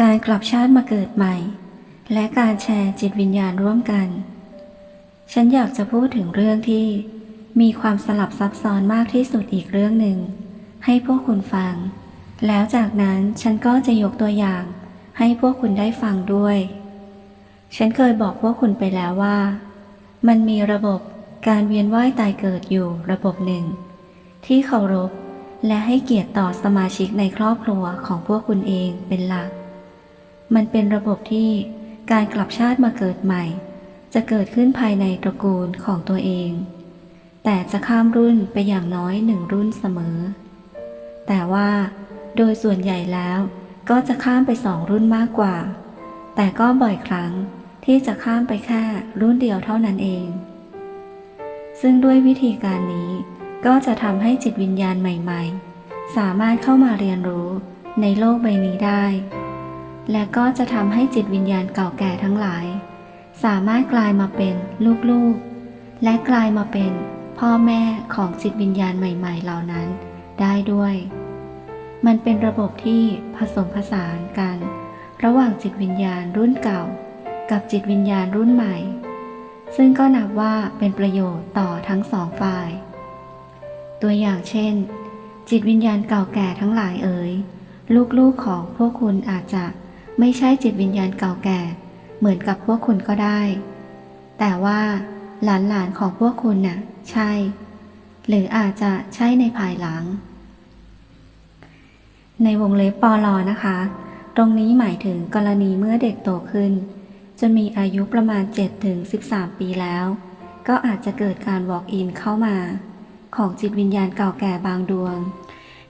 การกลับชาติมาเกิดใหม่ และการแชร์จิตวิญญาณร่วมกัน ฉันอยากจะพูดถึงเรื่องที่มีความสลับซับซ้อนมากที่สุดอีกเรื่องหนึ่ง ให้พวกคุณฟัง แล้วจากนั้นฉันก็จะยกตัวอย่าง ให้พวกคุณได้ฟังด้วย ฉันเคยบอกพวกคุณไปแล้วว่า มันมีระบบการเวียนว่ายตายเกิดอยู่ระบบหนึ่ง ที่เคารพและให้เกียรติต่อสมาชิกในครอบครัวของพวกคุณเองเป็นหลัก มันเป็นระบบที่การกลับชาติมาเกิดใหม่ จะเกิดขึ้นภายในตระกูลของตัวเอง แต่จะข้ามรุ่นไปอย่างน้อยหนึ่งรุ่นเสมอ แต่ว่าโดยส่วนใหญ่แล้วก็จะข้ามไปสองรุ่นมากกว่า แต่ก็บ่อยครั้งที่จะข้ามไปแค่รุ่นเดียวเท่านั้นเอง ซึ่งด้วยวิธีการนี้ก็จะทำให้จิตวิญญาณใหม่ ๆ สามารถเข้ามาเรียนรู้ในโลกใบนี้ได้ และก็จะทำให้จิตวิญญาณเก่าแก่ทั้งหลาย สามารถกลายมาเป็นลูกๆ และกลายมาเป็นพ่อแม่ของจิตวิญญาณใหม่ ๆ เหล่านั้นได้ด้วย มันเป็นระบบที่ผสมผสานกัน ระหว่างจิตวิญญาณรุ่นเก่า กับจิตวิญญาณรุ่นใหม่ ซึ่งก็นับว่าเป็นประโยชน์ต่อทั้งสองฝ่าย ตัวอย่างเช่น จิตวิญญาณเก่าแก่ทั้งหลายเอ๋ยลูกๆของพวกคุณอาจจะ ไม่ใช่จิตวิญญาณเก่าแก่ เหมือนกับพวกคุณก็ได้ แต่ว่าหลานๆของพวกคุณน่ะ ใช่ หรืออาจจะใช่ในภายหลัง ในวงเล็บปอลอนะคะ ตรงนี้หมายถึงกรณีเมื่อเด็กโตขึ้นจะมีอายุประมาณ 7-13 ปีแล้ว ก็อาจจะเกิดการ walk in เข้ามา ของจิตวิญญาณเก่าแก่บางดวง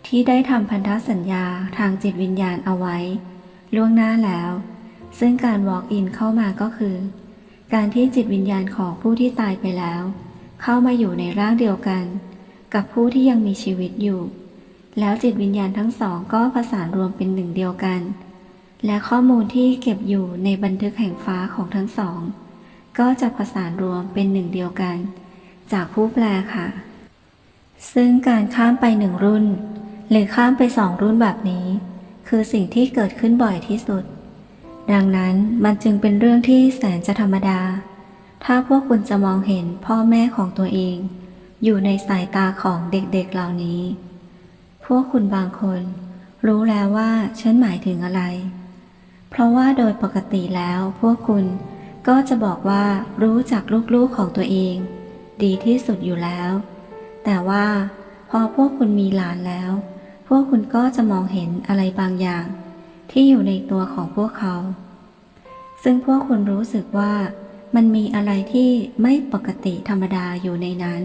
ที่ได้ทำพันธสัญญาทางจิตวิญญาณเอาไว้ ล่วงหน้าแล้ว ซึ่งการ walk in เข้ามาก็คือ การที่จิตวิญญาณของผู้ที่ตายไปแล้ว เข้ามาอยู่ในร่างเดียวกัน กับผู้ที่ยังมีชีวิตอยู่ แล้วจิตวิญญาณทั้งสองก็ผสานรวมเป็นหนึ่งเดียวกัน และข้อมูลที่เก็บอยู่ในบันทึกแห่งฟ้าของทั้งสอง ก็จะผสานรวมเป็นหนึ่งเดียวกัน จากผู้แปลค่ะ ซึ่งการข้ามไปหนึ่งรุ่น หรือข้ามไปสองรุ่นแบบนี้ คือสิ่งที่เกิดขึ้นบ่อยที่สุด ดังนั้นมันจึงเป็นเรื่องที่แสนจะธรรมดา ถ้าพวกคุณจะมองเห็นพ่อแม่ของตัวเอง อยู่ในสายตาของเด็กๆเหล่านี้ พวกคุณบางคน รู้แล้วว่าฉันหมายถึงอะไร เพราะว่าโดยปกติแล้วพวกคุณก็จะบอกว่ารู้จักลูกๆของตัวเอง ดีที่สุดอยู่แล้ว แต่ว่าพอพวกคุณมีหลานแล้ว วกคุณก็จะมองเห็นอะไรบางอย่าง ที่อยู่ในตัวของพวกเขา ซึ่งพวกคุณรู้สึกว่า มันมีอะไรที่ไม่ปกติธรรมดาอยู่ในนั้น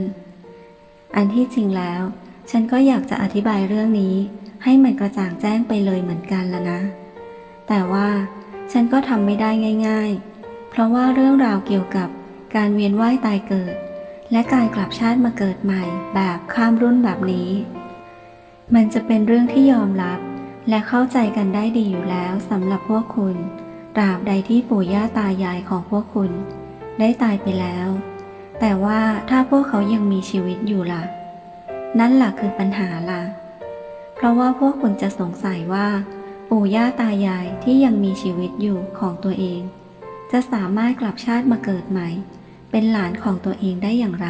อันที่จริงแล้ว ฉันก็อยากจะอธิบายเรื่องนี้ ให้มันกระจ่างแจ้งไปเลยเหมือนกันแล้วนะ แต่ว่าฉันก็ทำไม่ได้ง่าย ๆ เพราะว่าเรื่องราวเกี่ยวกับการเวียนว่ายตายเกิด และการกลับชาติมาเกิดใหม่แบบข้ามรุ่นแบบนี้ มันจะเป็นเรื่องที่ยอมรับ และเข้าใจกันได้ดีอยู่แล้วสำหรับพวกคุณ ตราบใดที่ปู่ย่าตายายของพวกคุณ ได้ตายไปแล้ว แต่ว่าถ้าพวกเขายังมีชีวิตอยู่ล่ะ นั่นล่ะคือปัญหาล่ะ เพราะว่าพวกคุณจะสงสัยว่า ปู่ย่าตายายที่ยังมีชีวิตอยู่ของตัวเอง จะสามารถกลับชาติมาเกิดใหม่ เป็นหลานของตัวเองได้อย่างไร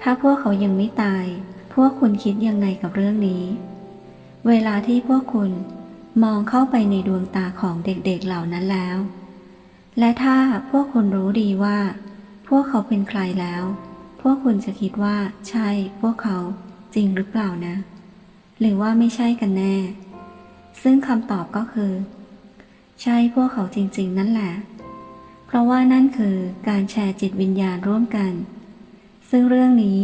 ถ้าพวกเขายังไม่ตาย พวกคุณคิดยังไงกับเรื่องนี้ เวลาที่พวกคุณมองเข้าไปในดวงตาของเด็กๆเหล่านั้นแล้ว และถ้าพวกคุณรู้ดีว่า พวกเขาเป็นใครแล้ว พวกคุณจะคิดว่าใช่พวกเขาจริงหรือเปล่านะ หรือว่าไม่ใช่กันแน่ ซึ่งคำตอบก็คือ ใช่พวกเขาจริงๆ นั่นแหละ เพราะว่านั่นคือการแชร์จิตวิญญาณร่วมกัน ซึ่งเรื่องนี้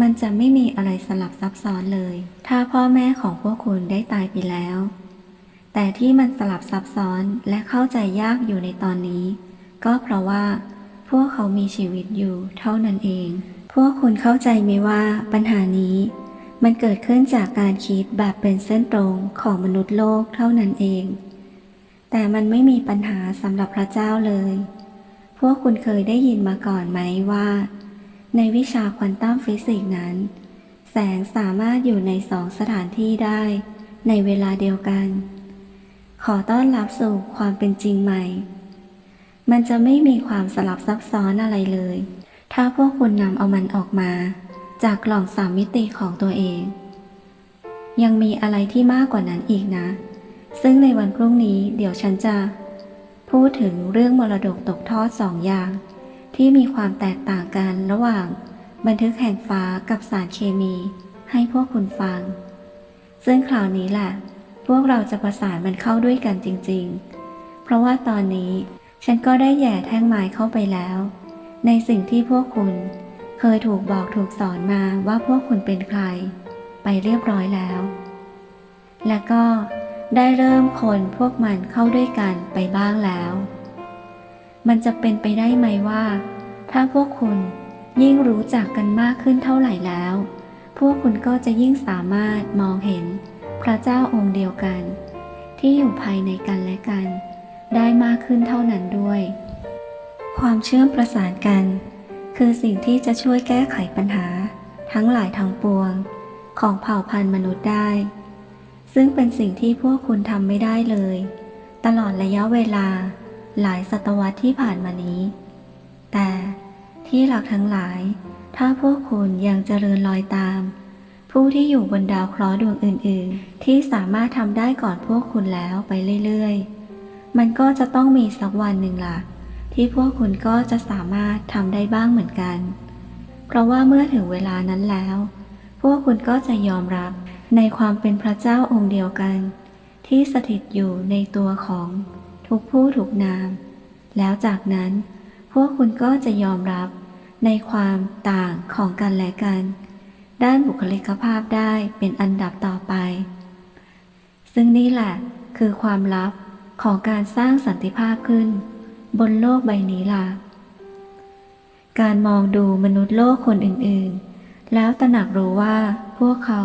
มันจะไม่มีอะไรสลับซับซ้อนเลย ถ้าพ่อแม่ของพวกคุณได้ตายไปแล้ว แต่ที่มันสลับซับซ้อนและเข้าใจยากอยู่ในตอนนี้ ก็เพราะว่า พวกเขามีชีวิตอยู่เท่านั้นเอง พวกคุณเข้าใจไหมว่าปัญหานี้ มันเกิดขึ้นจากการคิดแบบเป็นเส้นตรงของมนุษย์โลกเท่านั้นเอง แต่มันไม่มีปัญหาสำหรับพระเจ้าเลย พวกคุณเคยได้ยินมาก่อนไหมว่า ในวิชาควอนตัมฟิสิกส์นั้น แสงสามารถอยู่ในสองสถานที่ได้ ในเวลาเดียวกัน ขอต้อนรับสู่ความเป็นจริงใหม่ มันจะไม่มีความสลับซับซ้อนอะไรเลย ถ้าพวกคุณนำเอามันออกมา จากกล่องสามมิติของตัวเอง ยังมีอะไรที่มากกว่านั้นอีกนะ ซึ่งในวันพรุ่งนี้เดี๋ยวฉันจะ พูดถึงเรื่องมรดกตกทอดสองอย่าง ที่มีความแตกต่างกันระหว่าง บันทึกแห่งฟ้ากับสารเคมีให้พวกคุณฟัง ซึ่งคราวนี้แหละ พวกเราจะประสานมันเข้าด้วยกันจริง ๆ เพราะว่าตอนนี้ฉันก็ได้แย่แท่งไม้เข้าไปแล้ว ในสิ่งที่พวกคุณ เคยถูกบอกถูกสอนมาว่าพวกคุณเป็นใคร ไปเรียบร้อยแล้ว และก็ได้เริ่มคนพวกมันเข้าด้วยกันไปบ้างแล้ว มันจะเป็นไปได้ไหมว่า ถ้าพวกคุณยิ่งรู้จักกันมากขึ้นเท่าไหร่แล้ว พวกคุณก็จะยิ่งสามารถมองเห็นพระเจ้าองค์เดียวกัน ที่อยู่ภายในกันและกัน ได้มากขึ้นเท่านั้นด้วย ความเชื่อมประสานกัน คือสิ่งที่จะช่วยแก้ไขปัญหา ทั้งหลายทั้งปวง ของเผ่าพันธุ์มนุษย์ได้ ซึ่งเป็นสิ่งที่พวกคุณทำไม่ได้เลย ตลอดระยะเวลา หลายศตวรรษที่ผ่านมานี้ แต่ที่หลักทั้งหลาย ถ้าพวกคุณยังเจริญรอยตาม ผู้ที่อยู่บนดาวเคราะห์ดวงอื่น ๆ ที่สามารถทำได้ก่อนพวกคุณแล้วไปเรื่อย ๆ มันก็จะต้องมีสักวันหนึ่งล่ะ ที่พวกคุณก็จะสามารถทำได้บ้างเหมือนกัน เพราะว่าเมื่อถึงเวลานั้นแล้ว พวกคุณก็จะยอมรับในความเป็นพระเจ้าองค์เดียวกัน ที่สถิตอยู่ในตัวของ ทุกผู้ทุกนาม แล้วจากนั้น พวกคุณก็จะยอมรับในความต่างของกันและกัน ด้านบุคลิกภาพได้เป็นอันดับต่อไป ซึ่งนี่แหละคือความลับของการสร้างสันติภาพขึ้น บนโลกใบนี้ล่ะ การมองดูมนุษย์โลกคนอื่นๆ แล้วตระหนักรู้ว่าพวกเขา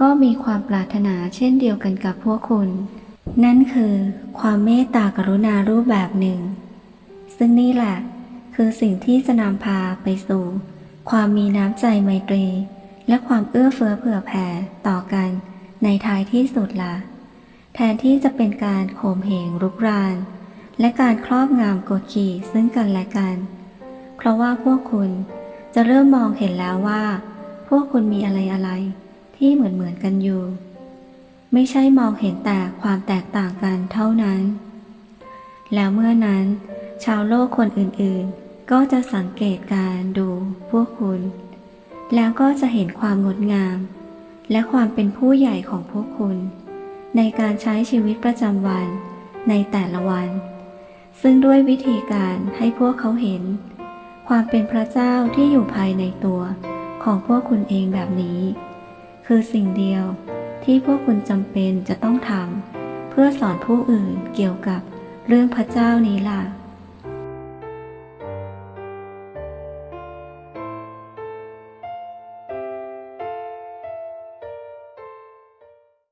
ก็มีความปรารถนาเช่นเดียวกันกับพวกคุณ นั่นคือความเมตตากรุณารูปแบบหนึ่ง ซึ่งนี่แหละ คือสิ่งที่จะนำพาไปสู่ ความมีน้ำใจไมตรี และความเอื้อเฟื้อเผื่อแผ่ต่อกันในท้ายที่สุดละ่ะ แทนที่จะเป็นการโขมเหงรุกราน และการครอบงำกดขี่ซึ่งกันและกัน เพราะว่าพวกคุณจะเริ่มมองเห็นแล้วว่า พวกคุณมีอะไรอะไรที่เหมือนเหมือนๆกันอยู่ ไม่ใช่มองเห็นแต่ความแตกต่างกันเท่านั้น แล้วเมื่อนั้น ชาวโลกคนอื่นๆ ก็จะสังเกตการดูพวกคุณ แล้วก็จะเห็นความงดงาม และความเป็นผู้ใหญ่ของพวกคุณ ในการใช้ชีวิตประจำวันในแต่ละวัน ซึ่งด้วยวิธีการให้พวกเขาเห็น ความเป็นพระเจ้าที่อยู่ภายในตัวของพวกคุณเองแบบนี้ คือสิ่งเดียว ที่พวกคุณจำเป็นจะต้องทำเพื่อสอนผู้อื่นเกี่ยวกับเรื่องพระเจ้านี้ล่ะ